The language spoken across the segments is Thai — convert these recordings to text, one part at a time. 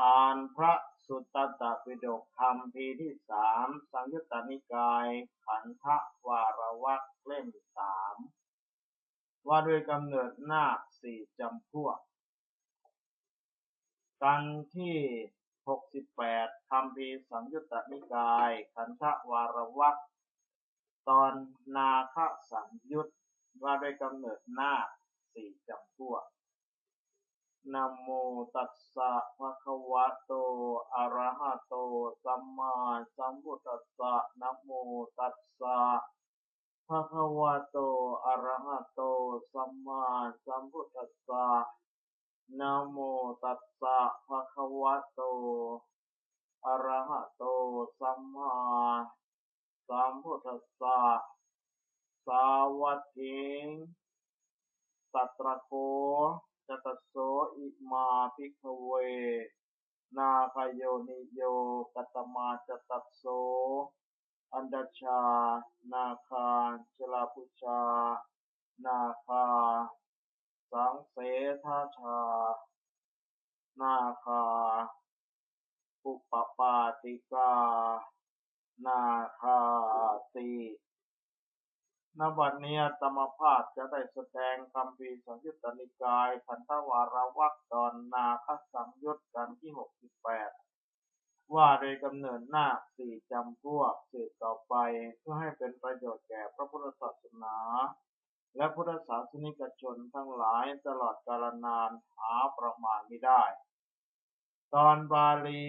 อ่านพระสุตตตปิฎกธรรมพีที่สามสังยุตตนิกาย ขันธวารวักเล่มสามว่าด้วยกำเนิดนาคสี่จำพวก กันที่หกสิบแปดคำพีสังยุตตนิกาย ขันธวารวักตอนนาคสังยุตว่าด้วยกำเนิดนาคสี่จำพวก นะโมตัสสะภะคะวะโต อะระหะโต สัมมาสัมพุทธัสสะนะโมตัสสะภะคะวะโต อะระหะโต สัมมาสัมพุทธัสสะนะโมตัสสะภะคะวะโต อะระหะโต สัมมาสัมพุทธัสสะ สาวัตถิงสัตระโก จตโสอิมาภิกขเว นาคโยนิโยกัตมาจตัสโส อันดชา นาคาชลาพุชา นาคา สังเสทาชา นาคาปุปปาติกา นาคาติ นบัดนี้ตมภาพจะได้แสดงคำพีสังยุตตนิกายขันธวารวักตอนนาคสังยุตกันที่หกสิบแปดว่าโดยกำเนิดนาคสี่จำพวกสืบต่อไปเพื่อให้เป็นประโยชน์แก่พระพุทธศาสนา และพุทธศาสนิกชนทั้งหลายตลอดกาลนานหาประมาณไม่ได้ ตอนบาลี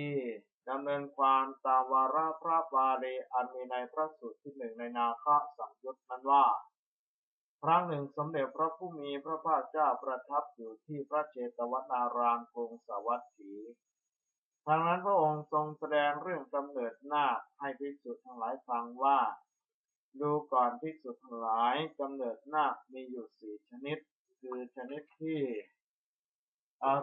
ดำเนินความตามวาระพระบาลีอันมีในพระสูตรที่หนึ่งในนาคสังยุตนั้นว่า ครั้งหนึ่งสมเด็จพระผู้มีพระภาคเจ้าประทับอยู่ที่พระเจตวนารามกรุงสวัสดีทางนั้นพระองค์ทรงแสดงเรื่องกำเนิดนาคให้ภิกษุทั้งหลายฟังว่า ดูก่อนภิกษุทั้งหลายกำเนิดนาคมีอยู่สี่ชนิด คือชนิดที่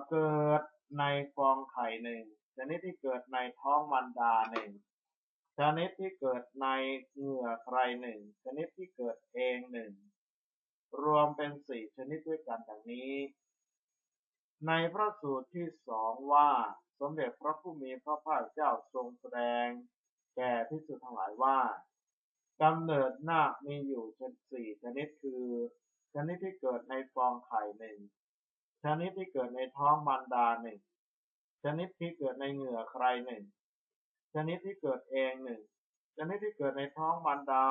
เกิดในฟองไข่หนึ่ง ชนิดที่เกิดในท้องมันดาหนึ่งชนิดที่เกิดในเหงื่อใครหนึ่งชนิดที่เกิดเองหนึ่งรวมเป็นสี่ชนิดด้วยกันดังนี้ ในพระสูตรที่สองว่าสมเด็จพระผู้มีพระภาคเจ้าทรงแสดง แก่พิสุทั้งหลายว่ากำเนิดนาคมีอยู่ชนสี่ชนิดคือ ชนิดที่เกิดในฟองไข่หนึ่งชนิดที่เกิดในท้องมันดาหนึ่ง ชนิดที่เกิดในเหงื่อใครหนึ่ง ชนิดที่เกิดเองหนึ่ง ชนิดที่เกิดในท้องมารดา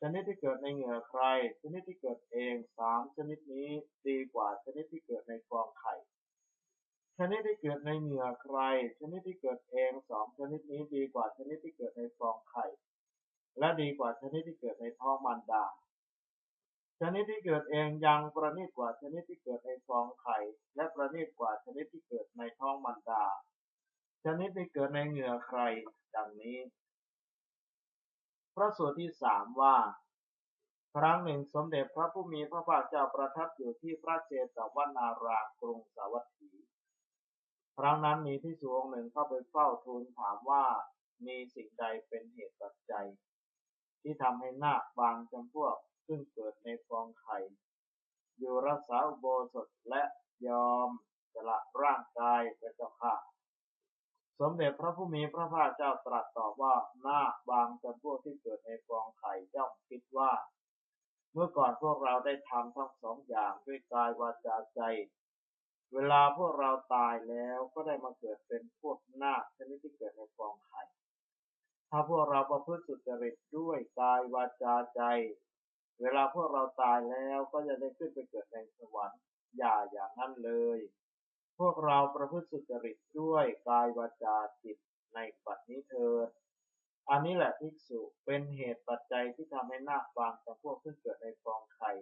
ชนิดที่เกิดในเหงื่อใคร ชนิดที่เกิดเองสามชนิดนี้ดีกว่าชนิดที่เกิดในฟองไข่ชนิดที่เกิดในเหงื่อใคร ชนิดที่เกิดเองสองชนิดนี้ดีกว่าชนิดที่เกิดในฟองไข่ และดีกว่าชนิดที่เกิดในท้องมารดา ชนิดที่เกิดเองยังประณีตกว่าชนิดที่เกิดในฟองไข่ และประณีตกว่าชนิดที่เกิดในท้องมันดา ชนิดที่เกิดในเหงื่อใคร ดังนี้ พระสูตรที่สามว่า ครั้งหนึ่งสมเด็จพระผู้มีพระภาคเจ้าประทับอยู่ที่พระเจตวนารากรุงสาวัตถี ครั้งนั้นมีพิสูงหนึ่งเข้าไปเฝ้าทูลถามว่ามีสิ่งใดเป็นเหตุปัจจัย ที่ทำให้นาคบางจำพวก ซึ่งเกิดในฟองไข่ อยู่รักษาโบสถและยอมสละร่างกายเป็นเจ้าข้าสมเด็จพระผู้มีพระภาคเจ้าตรัสตอบว่าหน้าบางจำพวกที่เกิดในฟองไข่ย่อมคิดว่า เมื่อก่อนพวกเราได้ทำทั้งสองอย่างด้วยกายวาจาใจ เวลาพวกเราตายแล้วก็ได้มาเกิดเป็นพวกหน้าชนิดที่เกิดในฟองไข่ ถ้าพวกเราประพฤติสุจริตด้วยกายวาจาใจ เวลาพวกเราตายแล้วก็จะได้ขึ้นไปเกิดในสวรรค์ อย่าอย่างนั้นเลย พวกเราประพฤติสุจริตด้วยกายวาจาจิตในปัจนี้เถิดอันนี้แหละภิกษุเป็นเหตุปัจจัยที่ทำให้นาคบางจำพวกขึ้นเกิดในฟองไข่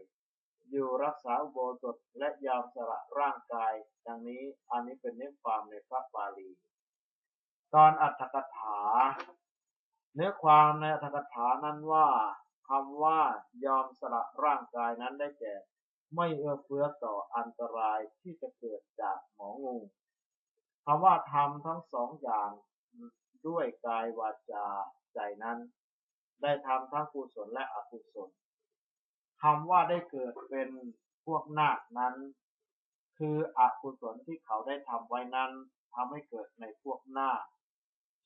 อยู่รักษาโบสถและยามสละร่างกาย ดังนี้อันนี้เป็นเนื้อความในพระบาลี ตอนอัตถกถา เนื้อความในอัตถกถานั้นว่า คำว่ายอมสละร่างกายนั้นได้แก่ ไม่เอื้อเฟื้อต่ออันตรายที่จะเกิดจากหมองูคำว่าทำทั้งสองอย่างด้วยกายวาจาใจนั้น ได้ทำทั้งกุศลและอกุศลคำว่าได้เกิดเป็นพวกนาคนั้น คืออกุศลที่เขาได้ทำไว้นั้นทำให้เกิดในพวกหน้า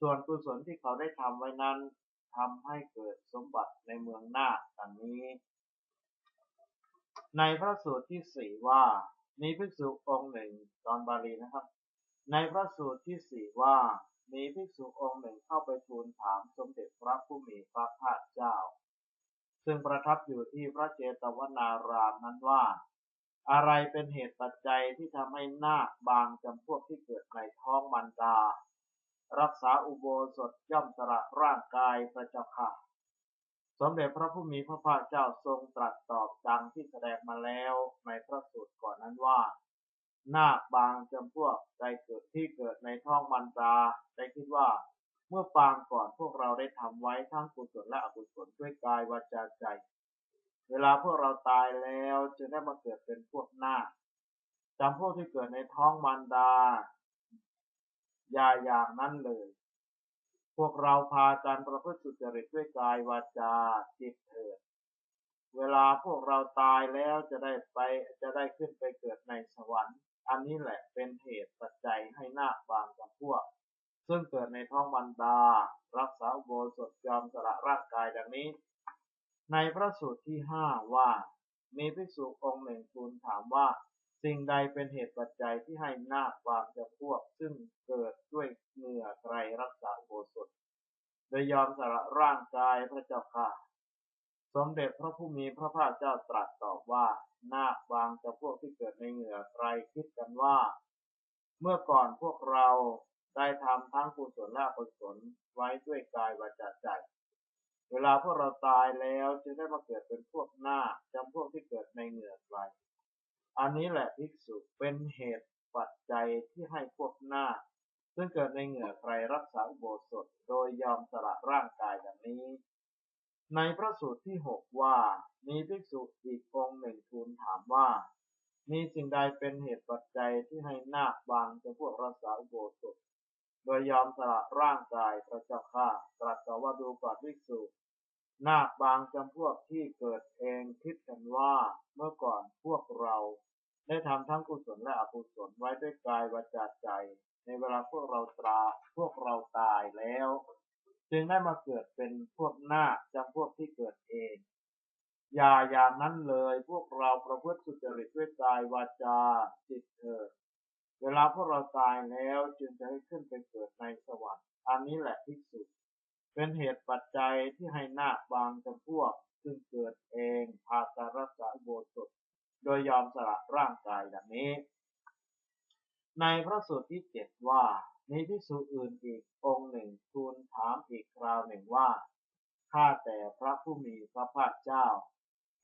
ส่วนกุศลที่เขาได้ทำไว้นั้น ทำให้เกิดสมบัติในเมืองหน้าดังนี้ ในพระสูตรที่สี่ว่า มีภิกษุองค์หนึ่งตอนบาลีนะครับ ในพระสูตรที่สี่ว่า มีภิกษุองค์หนึ่งเข้าไปทูลถามสมเด็จพระผู้มีพระภาคเจ้า ซึ่งประทับอยู่ที่พระเจตวนารามนั้นว่าอะไรเป็นเหตุปัจจัยที่ทำให้นาคบางจำพวกที่เกิดในท้องมันดา รักษาอุโบสถย่อมสละร่างกายพระเจ้าค่ะ สมเด็จพระผู้มีพระภาคเจ้าทรงตรัสตอบดังที่แสดงมาแล้วในพระสูตรก่อนนั้นว่า นาคบางจำพวกได้เกิดที่เกิดในท้องมันดาได้คิดว่าเมื่อปางก่อนพวกเราได้ทำไว้ทั้งกุศลและอกุศลด้วยกายวาจาใจ เวลาพวกเราตายแล้วจะได้มาเกิดเป็นพวกนาคจำพวกที่เกิดในท้องมันดา อย่าอย่างนั้นเลย พวกเราพากันประพฤติสุจริตด้วยกายวาจาจิตเถิด เวลาพวกเราตายแล้วจะได้ไปจะได้ขึ้นไปเกิดในสวรรค์ อันนี้แหละเป็นเหตุปัจจัยให้นาคบางจำพวก ซึ่งเกิดในท้องมันดา รักษาโบสถยอมสละร่างกายดังนี้ ในพระสูตรที่ห้าว่า มีภิกษุองค์หนึ่งทูลถามว่า สิ่งใดเป็นเหตุปัจจัยที่ให้นาคบางจำพวก ซึ่งเกิดด้วยเหงื่อใครรักษาโบสถโดยยอมสละร่างกายพระเจ้าค่ะ สมเด็จพระผู้มีพระภาคเจ้าตรัสตอบว่า นาคบางจำพวกที่เกิดในเหงื่อใครคิดกันว่า เมื่อก่อนพวกเราได้ทำทั้งกุศลและอกุศลไว้ด้วยกายวาจาใจ เวลาพวกเราตายแล้วจะได้มาเกิดเป็นพวกหน้าจำพวกที่เกิดในเหงื่อใคร อันนี้แหละภิกษุเป็นเหตุปัจจัยที่ให้พวกหน้า ซึ่งเกิดในเหงื่อใครรักษาอุโบสถโดยยอมสละร่างกายดังนี้ ในพระสูตรที่หกว่า มีภิกษุอีกองหนึ่งทูลถามว่า มีสิ่งใดเป็นเหตุปัจจัยที่ให้นาคบางจำพวกรักษาอุโบสถโดยยอมสละร่างกายพระเจ้าข้าตรัสว่าดูก่อนภิกษุนาคบางจำพวกที่เกิดเองคิดกันว่าเมื่อก่อนพวกเรา ได้ทำทั้งกุศลและอกุศลไว้ด้วยกายวาจาใจ ในเวลาพวกเราตราพวกเราตายแล้ว จึงได้มาเกิดเป็นพวกหน้าจำพวกที่เกิดเองอย่าอย่างนั้นเลยพวกเราประพฤติสุจริตด้วยกายวาจาจิตเถิดเวลาพวกเราตายแล้วจึงจะให้ขึ้นไปเกิดในสวรรค์อันนี้แหละภิกษุเป็นเหตุปัจจัยที่ให้หนาคบางจำพวกซึ่งเกิดเองพาการรักษาโบสถ โดยยอมสละร่างกายดังนี้ ในพระสูตรที่เจ็ดว่า มีภิกษุอื่นอีกองค์หนึ่งทูลถามอีกคราวหนึ่งว่าข้าแต่พระผู้มีพระภาคเจ้า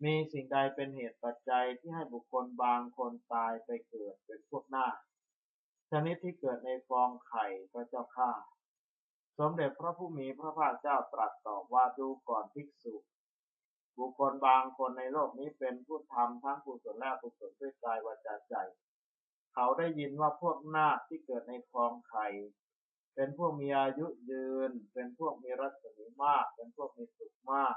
มีสิ่งใดเป็นเหตุปัจจัยที่ให้บุคคลบางคนตายไปเกิดเป็นพวกหน้าชนิดที่เกิดในฟองไข่พระเจ้าข้าสมเด็จพระผู้มีพระภาคเจ้าตรัสตอบว่าดูก่อนภิกษุ บุคคลบางคนในโลกนี้เป็นผู้ทำทั้งกุศลและอกุศลด้วยกายวาจาใจ เขาได้ยินว่าพวกนาคที่เกิดในฟองไข่เป็นพวกมีอายุยืน เป็นพวกมีรัศมีมาก เป็นพวกมีสุขมาก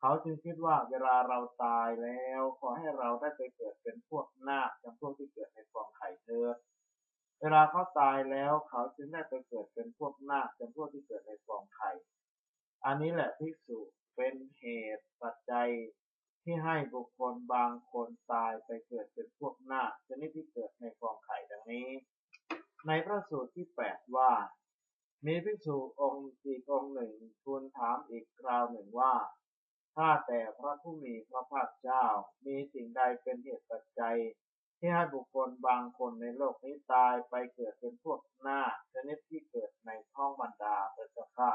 เขาจึงคิดว่าเวลาเราตายแล้ว ขอให้เราได้ไปเกิดเป็นพวกนาคจำพวกที่เกิดในฟองไข่เถิดเวลาเขาตายแล้วเขาจึงได้ไปเกิดเป็นพวกนาคจำพวกที่เกิดในฟองไข่อันนี้แหละภิกษุ เป็นเหตุปัจจัยที่ให้บุคคลบางคนตายไปเกิดเป็นพวกนาคชนิดที่เกิดในฟองไข่ดังนี้ ในพระสูตรที่แปดว่า มีภิกษุองค์อีกองหนึ่งทูลถามอีกคราวหนึ่งว่าถ้าแต่พระผู้มีพระภาคเจ้า มีสิ่งใดเป็นเหตุปัจจัย ที่ให้บุคคลบางคนในโลกนี้ตายไปเกิดเป็นพวกนาคชนิดที่เกิดในท้องบรรดาพระเจ้าข้า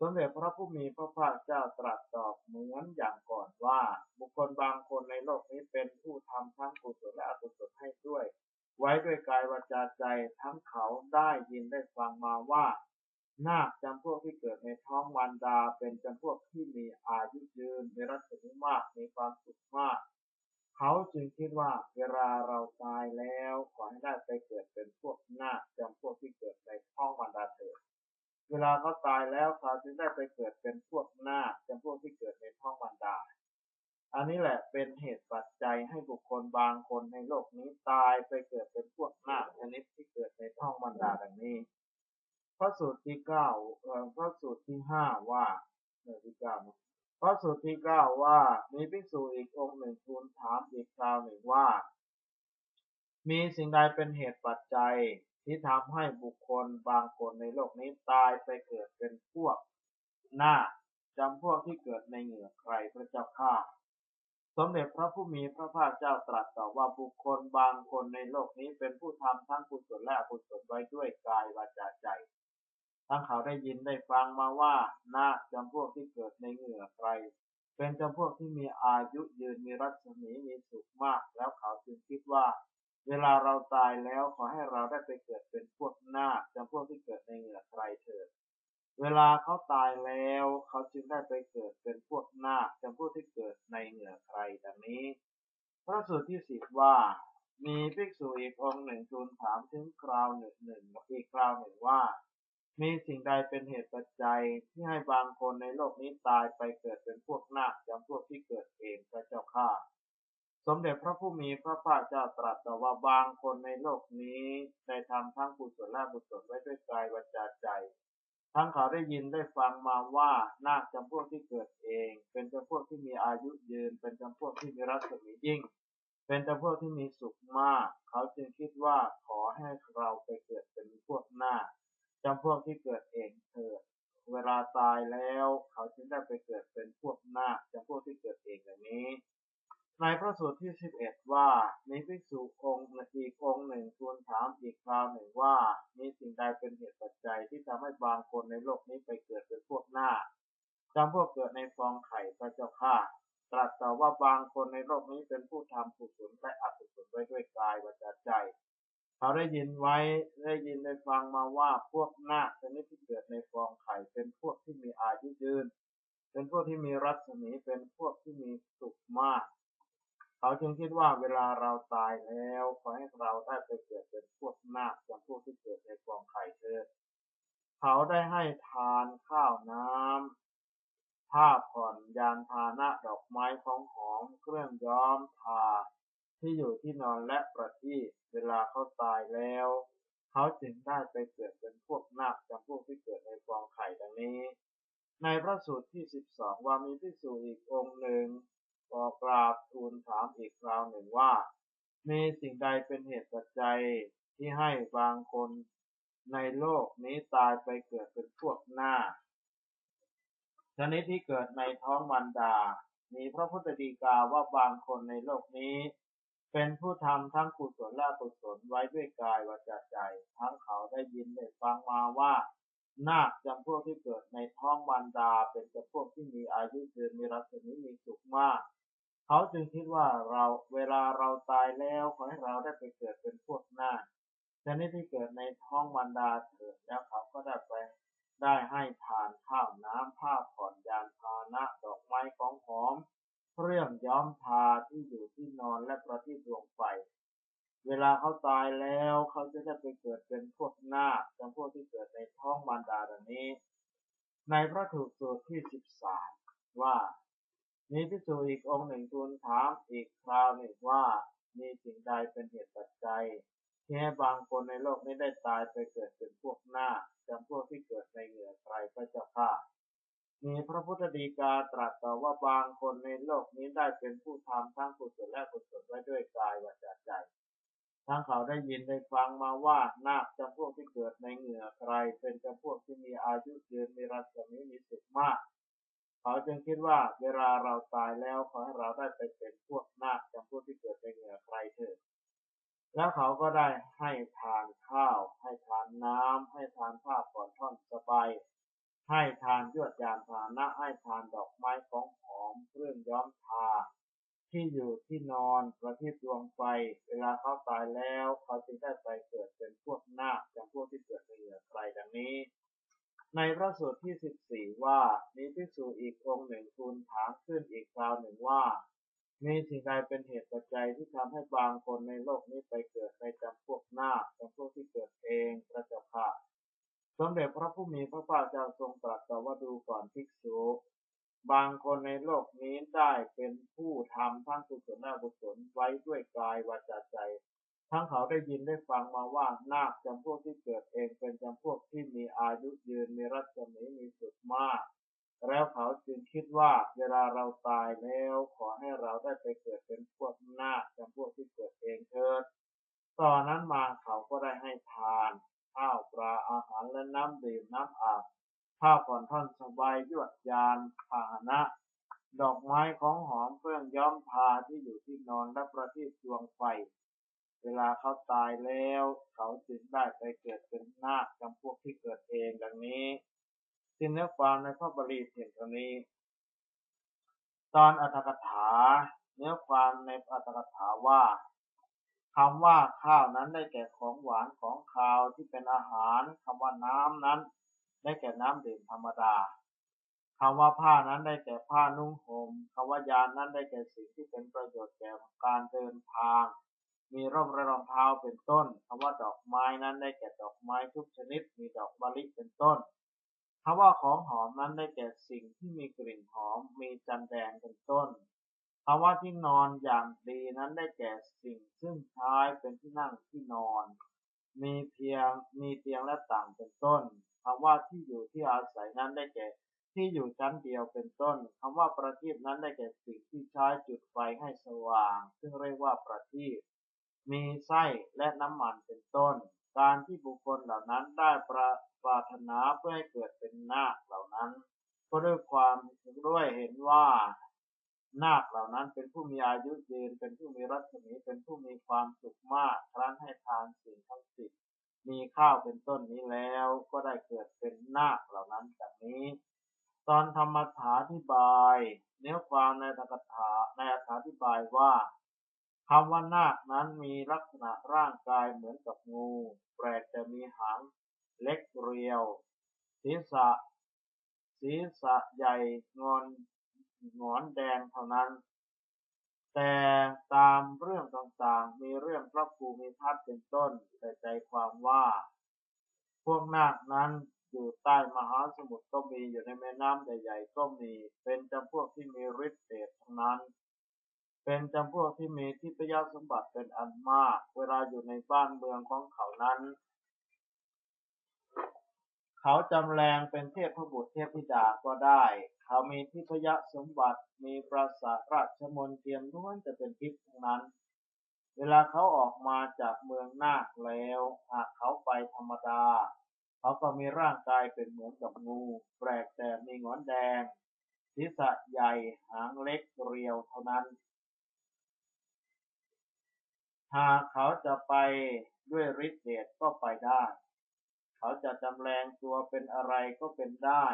สมเด็จพระผู้มีพระภาคเจ้าตรัสตอบเหมือนอย่างก่อนว่า บุคคลบางคนในโลกนี้เป็นผู้ทำทั้งกุศลและอกุศลให้ด้วย ไว้ด้วยกายวาจาใจทั้งเขาได้ยินได้ฟังมาว่านาคจำพวกที่เกิดในท้องวันดาเป็นจำพวกที่มีอายุยืนมีรัศมีมากมีความสุขมาก เขาจึงคิดว่าเวลาเราตายแล้วขอให้ได้ไปเกิดเป็นพวกนาคจำพวกที่เกิดในท้องวันดาเถิด เวลาเขาตายแล้วเขาจึงได้ไปเกิดเป็นพวกนาคจำพวกที่เกิดในท้องมันดา อันนี้แหละเป็นเหตุปัจจัยให้บุคคลบางคนในโลกนี้ตายไปเกิดเป็นพวกนาคชนิดที่เกิดในท้องบรรดาดังนี้พระสูตรที่เก้าเอ่อพระสูตรที่ห้าว่าเออที่เก้าพระสูตรที่เก้าว่า มีภิกษุอีกองค์หนึ่งทูลถามอีกคราวหนึ่งว่า มีสิ่งใดเป็นเหตุปัจจัย ที่ทำให้บุคคลบางคนในโลกนี้ตายไปเกิดเป็นพวกนาจำพวกที่เกิดในเหงื่อใครพระเจ้าข้าสมเด็จพระผู้มีพระภาคเจ้าตรัสต่อว่าบุคคลบางคนในโลกนี้เป็นผู้ทำทั้งกุศลและอกุศลไว้ด้วยกายวาจาใจ ทั้งเขาได้ยินได้ฟังมาว่านาคจำพวกที่เกิดในเหงื่อใครเป็นจำพวกที่มีอายุยืนมีรัศมีมีสุขมาก แล้วเขาจึงคิดว่า เวลาเราตายแล้วขอให้เราได้ไปเกิดเป็นพวกนาคจำพวกที่เกิดในเหงื่อใครเถิด เวลาเขาตายแล้วเขาจึงได้ไปเกิดเป็นพวกนาคจำพวกที่เกิดในเหงื่อใครดังนี้ พระสูตรที่สิบว่ามีภิกษุอีกองหนึ่งทูลถามถึงคราวหนึ่งหนึ่งอีกคราวหนึ่งว่า มีสิ่งใดเป็นเหตุปัจจัยที่ให้บางคนในโลกนี้ตายไปเกิดเป็นพวกนาคจำพวกที่เกิดเองพระเจ้าข้า สมเด็จพระผู้มีพระภาคเจ้าตรัสว่าบางคนในโลกนี้ได้ทำทั้งกุศลและอกุศลไว้ด้วยกายวาจาใจ ทั้งเขาได้ยินได้ฟังมาว่านาคจำพวกที่เกิดเอง เป็นจำพวกที่มีอายุยืน เป็นจำพวกที่มีรัศมียิ่ง เป็นจำพวกที่มีสุขมาก เขาจึงคิดว่าขอให้เราไปเกิดเป็นพวกนาคจำพวกที่เกิดเองเถิดเวลาตายแล้ว เขาจึงได้ไปเกิดเป็นพวกนาคจำพวกที่เกิดเองอย่างนี้ ในพระสูตรที่สิบเอ็ดว่า มีภิกษุองค์อีกองค์หนึ่งทูลถามอีกคราวหนึ่งว่า มีสิ่งใดเป็นเหตุปัจจัยที่ทำให้บางคนในโลกนี้ไปเกิดเป็นพวกหน้าคจำพวกเกิดในฟองไข่พระเจ้าข้าตรัสต่อว่าบางคนในโลกนี้เป็นผู้ทำกุศลและอกุศลไว้ด้วยกายวาจาใจ เขาได้ยินไว้ได้ยินได้ฟังมาว่าพวกหน้าชนิดที่เกิดในฟองไข่เป็นพวกที่มีอายุยืน เป็นพวกที่มีรัศมีเป็นพวกที่มีสุขมาก เขาจึงคิดว่าเวลาเราตายแล้วขอให้เราได้ไปเกิดเป็นพวกนาคจำพวกที่เกิดในฟองไข่เถิดเขาได้ให้ทานข้าวน้ำผ้าผ่อนยานพาหนะดอกไม้ของหอมเครื่องย้อมทาที่อยู่ที่นอนและประทีปเวลาเขาตายแล้ว เขาจึงได้ไปเกิดเป็นพวกนาคจำพวกที่เกิดในฟองไข่ดังนี้ ในพระสูตรที่สิบสองว่ามีภิกษุอีกองค์หนึ่ง ก็กราบทูลถามอีกคราวหนึ่งว่า มีสิ่งใดเป็นเหตุปัจจัยที่ให้บางคนในโลกนี้ตายไปเกิดเป็นพวกหน้า ชนิดที่เกิดในท้องมันดา มีพระพุทธดีกาว่าบางคนในโลกนี้ เป็นผู้ทำทั้งกุศลและอกุศลไว้ด้วยกายวาจาใจ ทั้งเขาได้ยินได้ฟังมาว่า นาคจำพวกที่เกิดในท้องมันดาเป็นจำพวกที่มีอายุยืนมีรัศมีมีสุขมาก เขาจึงคิดว่าเราเวลาเราตายแล้วขอให้เราได้ไปเกิดเป็นพวกนาคชนิดที่เกิดในท้องมันดาเถิดแล้วเขาก็ได้ไปได้ให้ทานข้าวน้ำผ้าผ่อนยานพาหนะดอกไม้ของหอมเครื่องย้อมทาที่อยู่ที่นอนและประทีปดวงไฟ เวลาเขาตายแล้วเขาจะได้ไปเกิดเป็นพวกนาคจำพวกที่เกิดในท้องมารดาดังนี้ ในพระถูกสูตรที่สิบสามว่ามีพิสูจอีกองค์หนึ่งทูลถามอีกคราวหนึ่งว่ามีสิ่งใดเป็นเหตุปัจจัยที่ให้บางคนในโลกนี้ได้ตายไปเกิดเป็นพวกหน้าจำพวกที่เกิดในเหงื่อใครพระเจ้าข้ามีพระพุทธดีกาตรัสต่อว่าบางคนในโลกนี้ได้เป็นผู้ทำทั้งกุศลและอกุศลไว้ด้วยกายวาจาใจ ทั้งเขาได้ยินได้ฟังมาว่านาคจำพวกที่เกิดในเหงื่อใครเป็นจำพวกที่มีอายุยืนมีรัศมีมีสุขมาก เขาจึงคิดว่าเวลาเราตายแล้วขอให้เราได้ไปเป็นพวกนาคจำพวกที่เกิดในเหงื่อใครเถิดแล้วเขาก็ได้ให้ทานข้าว ให้ทานน้ำให้ทานผ้าผ่อนท่อนสบายให้ทานยวดยานพานะให้ทานดอกไม้ของหอมเครื่องย้อมทา ที่อยู่ที่นอนประทีปดวงไฟ เวลาเขาตายแล้ว เขาจึงได้ไปเกิดเป็นพวกนาคจำพวกที่เกิดในเหงื่อใครดังนี้ ในพระสูตรที่สิบสี่ว่ามีภิกษุอีกองค์หนึ่งทูลถามขึ้นอีกคราวหนึ่งว่ามีสิ่งใดเป็นเหตุปัจจัยที่ทำให้บางคนในโลกนี้ไปเกิดในจำพวกนาคจำพวกที่เกิดเองพระเจ้าค่ะสมเด็จพระผู้มีพระภาคเจ้าทรงตรัสว่าดูก่อนภิกษุ บางคนในโลกนี้ได้เป็นผู้ทำทั้งกุศลและอกุศลไว้ด้วยกายวาจาใจ ทั้งเขาได้ยินได้ฟังมาว่านาคจำพวกที่เกิดเองเป็นจำพวกที่มีอายุยืนมีรัศมีมีสุดมาก แล้วเขาจึงคิดว่าเวลาเราตายแล้วขอให้เราได้ไปเกิดเป็นพวกนาคจำพวกที่เกิดเองเถิดตอนนั้นมาเขาก็ได้ให้ทานข้าวปลาอาหารและน้ำดื่มน้ำอาบ ผ้าผ่อนท่อนสบายยวดยานพาหนะ ดอกไม้ของหอมเครื่องย้อมทาที่อยู่ที่นอนและประทีปดวงไฟ เวลาเขาตายแล้ว เขาจึงได้ไปเกิดเป็นนาคจำพวกที่เกิดเองดังนี้ที่เนื้อความในพระบาลีเพียงเท่านี้ ตอนอัตถกถา เนื้อความในอัตถกถาว่าคำว่าข้าวนั้นได้แก่ของหวานของคาวที่เป็นอาหารคำว่าน้ำนั้น ได้แก่น้ำดื่มธรรมดาคำว่าผ้านั้นได้แก่ผ้านุ่งห่มคำว่ายานนั้นได้แก่สิ่งที่เป็นประโยชน์แก่การเดินทาง มีร่มและรองเท้าเป็นต้นคำว่าดอกไม้นั้นได้แก่ดอกไม้ทุกชนิด มีดอกมะลิเป็นต้นคำว่าของหอมนั้นได้แก่สิ่งที่มีกลิ่นหอม มีจันแดงเป็นต้นคำว่าที่นอนอย่างดีนั้นได้แก่สิ่งซึ่งใช้เป็นที่นั่งที่นอน มีเพียงมีเตียงและต่างเป็นต้น คำว่าที่อยู่ที่อาศัยนั้นได้แก่ ที่อยู่ชั้นเดียวเป็นต้นคำว่าประทีปนั้นได้แก่สิ่งที่ใช้จุดไฟให้สว่าง ซึ่งเรียกว่าประทีปมีไส้และน้ำมันเป็นต้น การที่บุคคลเหล่านั้นได้ประปรารถนาเพื่อให้เกิดเป็นนาคเหล่านั้นก็ด้วยความด้วยเห็นว่านาคเหล่านั้นเป็นผู้มีอายุยืน เป็นผู้มีรัศมี เป็นผู้มีความสุขมาก ครั้นให้ทานสิ่งทั้งสิบมีข้าวเป็นต้นนี้แล้ว เกิดเป็นนาคเหล่านั้นจากนี้ ตอนธรรมถาธิบาย เนื้อความในธรรมถาในอธิบายว่าคำว่านาคนั้นมีลักษณะร่างกายเหมือนกับงู แปลกแต่มีหางเล็กเรียว ศีรษะ ศีรษะใหญ่งอนงอนแดงเท่านั้น แต่ตามเรื่องต่างๆ มีเรื่องพระภูมิทัศน์เป็นต้นแต่ใจความว่า พวกนาคนั้นอยู่ใต้มหาสมุทรก็มีอยู่ในแม่น้ำใหญ่ๆก็มี เป็นจำพวกที่มีฤทธิ์เดชทั้งนั้น เป็นจำพวกที่มีทิพยสมบัติเป็นอันมาก เวลาอยู่ในบ้านเมืองของเขานั้น เขาจำแรงเป็นเทพบุตรเทพธิดาก็ได้ เขามีทิพยสมบัติมีปราสาทราชมนเทียมล้วนจะเป็นทิพย์ทั้งนั้น เวลาเขาออกมาจากเมืองนาคแล้วหากเขาไปธรรมดา เขาก็มีร่างกายเป็นเหมือนกับงู แปลกแต่มีงอนแดง ศีรษะใหญ่หางเล็กเรียวเท่านั้น หากเขาจะไปด้วยฤทธิ์เดชก็ไปได้ เขาจะจำแรงตัวเป็นอะไรก็เป็นได้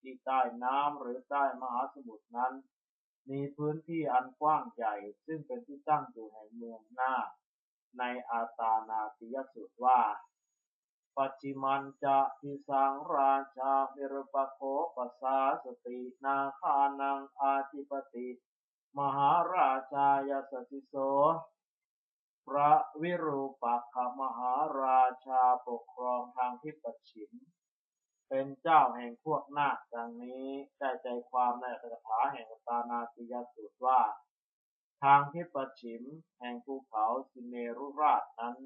ที่ใต้น้ำหรือใต้มหาสมุทรนั้น มีพื้นที่อันกว้างใหญ่ซึ่งเป็นที่ตั้งอยู่แห่งเมืองหน้าในอาตานาติยสุตว่า ปัจจิมันจะทิสังราชาเิรปโคปสาสตินาคานังอาทิปติ มหาราชายสสิโส พระวิรูปักขมหาราชาปกครองทางทิศปัจฉิม เป็นเจ้าแห่งพวกนาคดังนี้ได้ใจความในอัตถาแห่งตานาติยสูตรว่า ทางทิศปัจฉิมแห่งภูเขาสิเนรุราชนั้น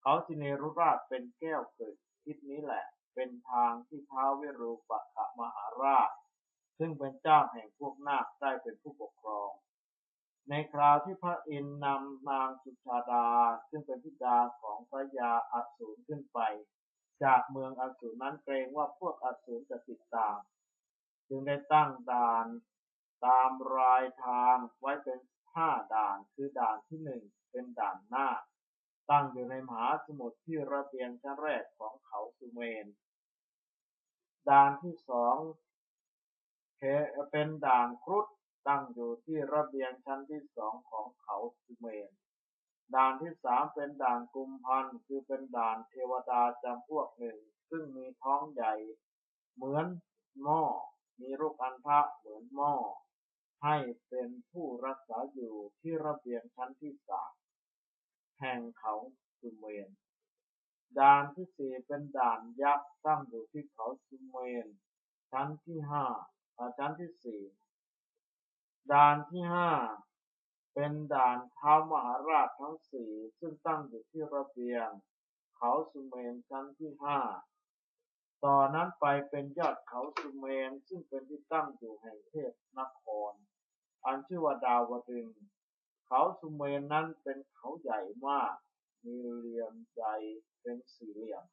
เขาสิเนรุราชเป็นแก้วเกิดทิศนี้แหละ เป็นทางที่ท้าวิรูปักขมหาราช ซึ่งเป็นเจ้าแห่งพวกนาคได้เป็นผู้ปกครอง ในคราวที่พระอินทร์นำนางสุชาดาซึ่งเป็นธิดาของพระยาอสูรขึ้นไป จากเมืองอสูรนั้นเกรงว่าพวกอสูรจะติดตาม จึงได้ตั้งด่านตามรายทางไว้เป็นห้าด่านคือด่านที่หนึ่งเป็นด่านหน้า ตั้งอยู่ในมหาสมุทรที่ระเบียงชั้นแรกของเขาสุเมน ด่านที่สองเป็นด่านครุฑตั้งอยู่ที่ระเบียงชั้นที่สองของเขาสุเมน ด่านที่สามเป็นด่านกุมพันคือเป็นด่านเทวดาจำพวกหนึ่ง ซึ่งมีท้องใหญ่ เหมือนหม้อ มีรูปอันทะเหมือนหม้อ ให้เป็นผู้รักษาอยู่ที่ระเบียงชั้นที่สามแห่งเขาสุเมน ด่านที่สี่เป็นด่านยักษ์ตั้งอยู่ที่เขาสุเมน ชั้นที่ห้าอ่าชั้นที่สี่ด่านที่ห้า เป็นด่านเท้ามหาราชทั้งสี่ ซึ่งตั้งอยู่ที่ระเบียง เขาสุเมนชั้นที่ห้า ต่อนนั้นไปเป็นยอดเขาสุเมนซึ่งเป็นที่ตั้งอยู่แห่งเทพนคร อันชื่อว่าดาวดึง เขาสุเมนนั้นเป็นเขาใหญ่มาก มีเหลี่ยมใหญ่เป็นสี่เหลี่ยม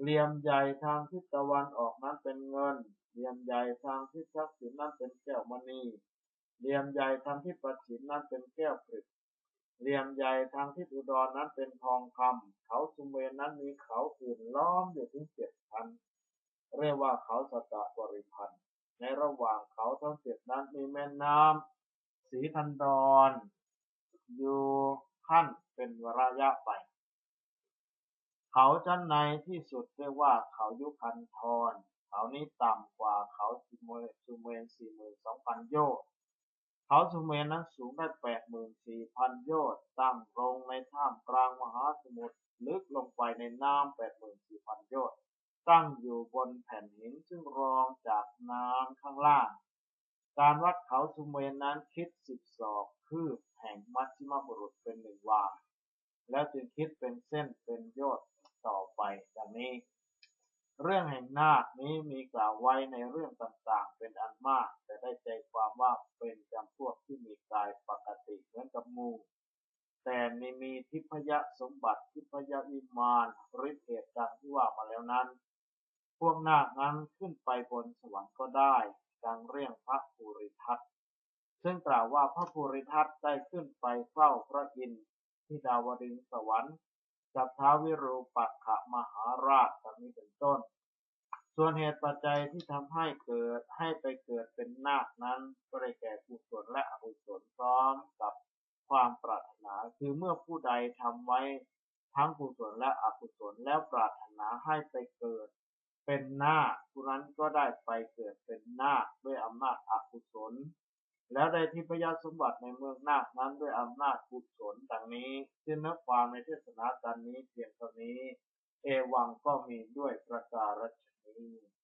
เหลี่ยมใหญ่ทางทิศตะวันออกนั้นเป็นเงิน เหลี่ยมใหญ่ทางทิศทักษิณนั้นเป็นแก้วมณี เหลี่ยมใหญ่ทางทิศปัจฉิมนั้นเป็นแก้วกฤษเหลี่ยมใหญ่ทางทิศอุดรนั้นเป็นทองคำเขาสุมเมนนั้นมีเขาอื่นล้อมอยู่ถึงเจ็ดพันเรียกว่าเขาสตะบริพันธ์ ในระหว่างเขาทั้งเจ็ดนั้นมีแม่น้ำสีทันดรอยู่ขั้นเป็นระยะไป เขาชั้นในที่สุดเรียกว่าเขายุคันธรเขานี้ต่ำกว่าเขาสุมนสุเมนสี่หมื่นสองพันโยชน์ เขาสุเมนนั้นสูงได้แปดหมื่นสี่พันโยชน์ตั้งตรงในท่ามกลางมหาสมุทรลึกลงไปในน้ำแปดหมื่นสี่พันโยชน์ตั้งอยู่บนแผ่นหินซึ่งรองจากน้ำข้างล่าง การวัดเขาสุเมนนั้นคิดสิบศอกคืบแห่งมัชชิมบุรุษเป็นหนึ่งวาแล้วจึงคิดเป็นเส้นเป็นโยชน์ต่อไปดังนี้ เรื่องแห่งนาคนี้มีกล่าวไว้ในเรื่องต่างๆ เป็นอันมาก แต่ได้ใจความว่าเป็นจำพวกที่มีกายปกติเหมือนกับมูแต่ในมีทิพยสมบัติทิพยวิมานฤทธิเดชดังที่ว่ามาแล้วนั้น พวกนาคนั้นขึ้นไปบนสวรรค์ก็ได้ดังเรื่องพระภูริทัตซึ่งกล่าวว่าพระภูริทัตได้ขึ้นไปเฝ้าพระอินทร์ที่ดาวดึงสวรรค์กับท้าววิรูปักขมหาราชดังนี้เป็นต้น ส่วนเหตุปัจจัยที่ทำให้เกิดให้ไปเกิดเป็นนาคนั้น ก็ได้แก่กุศลและอกุศลพร้อมกับความปรารถนา คือเมื่อผู้ใดทำไว้ทั้งกุศลและอกุศลแล้วปรารถนาให้ไปเกิดเป็นนาคผู้นั้นก็ได้ไปเกิดเป็นนาคด้วยอำนาจอกุศล แล้วได้ทิพยสมบัติในเมืองนาคนั้นด้วยอำนาจกุศลดังนี้ซึ่งนื้อความในเทศนาการนี้เพียงเท่านี้ เอวังก็มีด้วยประการฉ Amen.